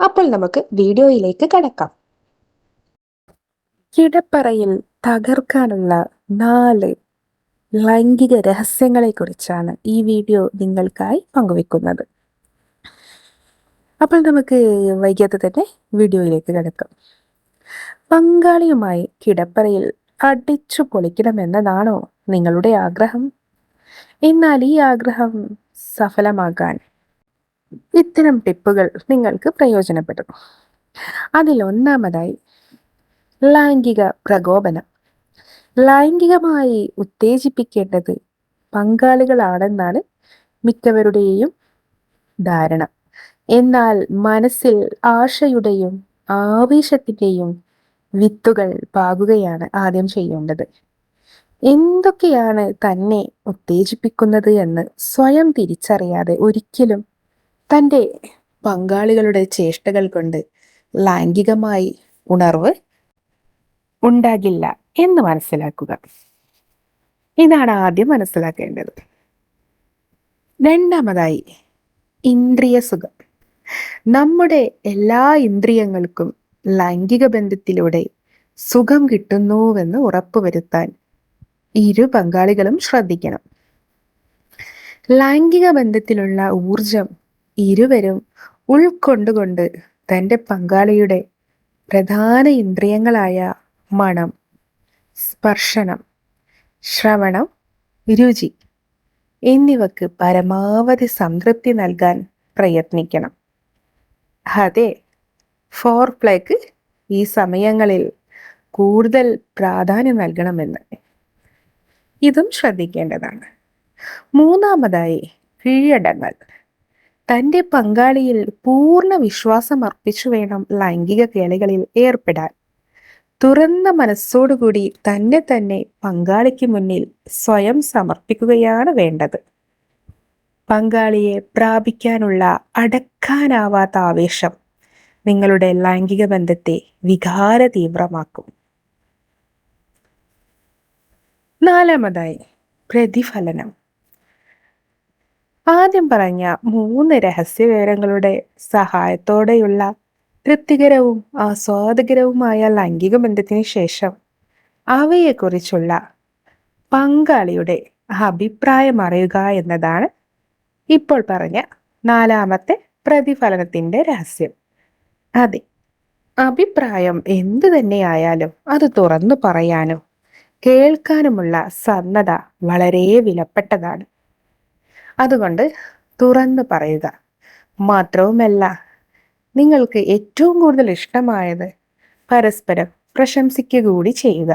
അപ്പോൾ നമുക്ക് വീഡിയോയിലേക്ക് കടക്കാം. കിടപ്പറയിൽ തകർക്കാനുള്ള നാല് ലൈംഗിക രഹസ്യങ്ങളെ കുറിച്ചാണ് ഈ വീഡിയോ നിങ്ങൾക്കായി പങ്കുവെക്കുന്നത്. അപ്പോൾ നമുക്ക് വൈകാതെ തന്നെ വീഡിയോയിലേക്ക് കിടക്കാം. പങ്കാളിയുമായി കിടപ്പറയിൽ അടിച്ചു പൊളിക്കണമെന്നതാണോ നിങ്ങളുടെ ആഗ്രഹം? എന്നാൽ ഈ ആഗ്രഹം സഫലമാകാൻ ഇത്തരം ടിപ്പുകൾ നിങ്ങൾക്ക് പ്രയോജനപ്പെടും. അതിലൊന്നാമതായി ലൈംഗിക പ്രകോപനം. ലൈംഗികമായി ഉത്തേജിപ്പിക്കേണ്ടത് പങ്കാളികളാണെന്നാണ് മിക്കവരുടെയും ധാരണ. എന്നാൽ മനസ്സിൽ ആശയുടെയും ആവേശത്തിന്റെയും വിത്തുകൾ പാകുകയാണ് ആദ്യം ചെയ്യേണ്ടത്. എന്തൊക്കെയാണ് തന്നെ ഉത്തേജിപ്പിക്കുന്നത് എന്ന് സ്വയം തിരിച്ചറിയാതെ ഒരിക്കലും തന്റെ പങ്കാളികളുടെ ചേഷ്ടകൾ കൊണ്ട് ലൈംഗികമായി ഉണർവ് ഉണ്ടാകില്ല എന്ന് മനസ്സിലാക്കുക. ഇതാണ് ആദ്യം മനസ്സിലാക്കേണ്ടത്. രണ്ടാമതായി ഇന്ദ്രിയ സുഖം. നമ്മുടെ എല്ലാ ഇന്ദ്രിയങ്ങൾക്കും ലൈംഗിക ബന്ധത്തിലൂടെ സുഖം കിട്ടുന്നുവെന്ന് ഉറപ്പുവരുത്താൻ ഇരു പങ്കാളികളും ശ്രദ്ധിക്കണം. ലൈംഗിക ബന്ധത്തിലുള്ള ഊർജം ഇരുവരും ഉൾക്കൊണ്ടുകൊണ്ട് തന്റെ പങ്കാളിയുടെ പ്രധാന ഇന്ദ്രിയങ്ങളായ മണം സ്പർശനം ശ്രവണം രുചി എന്നിവക്ക് പരമാവധി സംതൃപ്തി നൽകാൻ പ്രയത്നിക്കണം. അതെ ഫോർ പ്ലേക്ക് ഈ സമയങ്ങളിൽ കൂടുതൽ പ്രാധാന്യം നൽകണമെന്ന് ഇതും ശ്രദ്ധിക്കേണ്ടതാണ്. മൂന്നാമതായി കീഴടങ്ങൽ. തന്റെ പങ്കാളിയിൽ പൂർണ വിശ്വാസം അർപ്പിച്ചു വേണം ലൈംഗിക കേളികളിൽ ഏർപ്പെടാൻ. തുറന്ന മനസ്സോടുകൂടി തന്നെ തന്നെ പങ്കാളിക്ക് മുന്നിൽ സ്വയം സമർപ്പിക്കുകയാണ് വേണ്ടത്. പങ്കാളിയെ പ്രാപിക്കാനുള്ള അടക്കാനാവാത്ത ആവേശം നിങ്ങളുടെ ലൈംഗിക ബന്ധത്തെ വികാര തീവ്രമാക്കും നാലാമതായി പ്രതിഫലനം. ആദ്യം പറഞ്ഞ മൂന്ന് രഹസ്യ വിവരങ്ങളുടെ സഹായത്തോടെയുള്ള തൃപ്തികരവും ആസ്വാദകരവുമായ ലൈംഗിക ബന്ധത്തിന് ശേഷം അവയെക്കുറിച്ചുള്ള പങ്കാളിയുടെ അഭിപ്രായം അറിയുക എന്നതാണ് ഇപ്പോൾ പറഞ്ഞ നാലാമത്തെ പ്രതിഫലനത്തിന്റെ രഹസ്യം. അതെ അഭിപ്രായം എന്തു തന്നെയായാലും അത് തുറന്നു പറയാനോ കേൾക്കാനുമുള്ള സന്നദ്ധ വളരെ വിലപ്പെട്ടതാണ്. അതുകൊണ്ട് തുറന്നു പറയുക. മാത്രവുമല്ല നിങ്ങൾക്ക് ഏറ്റവും കൂടുതൽ ഇഷ്ടമായത് പരസ്പരം പ്രശംസിക്കുക കൂടി ചെയ്യുക.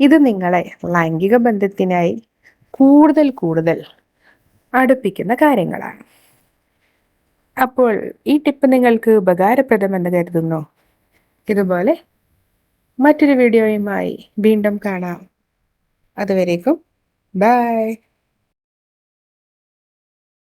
ഇത് നിങ്ങളെ ലൈംഗിക ബന്ധത്തിനായി കൂടുതൽ കൂടുതൽ അടുപ്പിക്കുന്ന കാര്യങ്ങളാണ്. അപ്പോൾ ഈ ടിപ്പ് നിങ്ങൾക്ക് ഉപകാരപ്രദമെന്ന് കരുതുന്നു. ഇതുപോലെ മറ്റൊരു വീഡിയോയുമായി വീണ്ടും കാണാം. അതുവരേക്കും ബൈ.